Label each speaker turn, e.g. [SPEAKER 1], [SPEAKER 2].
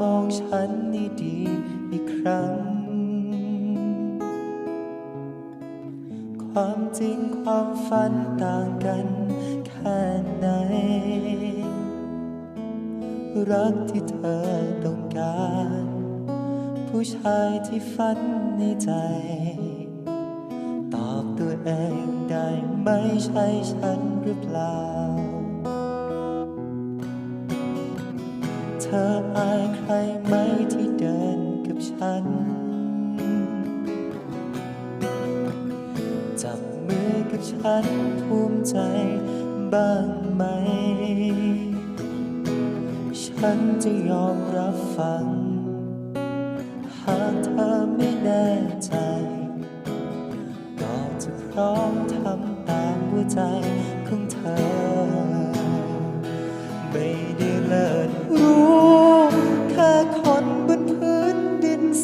[SPEAKER 1] มองฉันนี่ดีอีกครั้ง ความจริงความฝันต่างกันแค่ไหน รักที่เธอต้องการ ผู้ชายที่ฝันในใจ ตอบตัวเองได้ไม่ใช่ฉันหรือเปล่า เธออายใครไหมที่เดินกับฉัน จับมือกับฉันภูมิใจบ้างไหม ฉันจะยอมรับฟัง หากเธอไม่แน่ใจก็จะพร้อมทำตามหัวใจของเธอ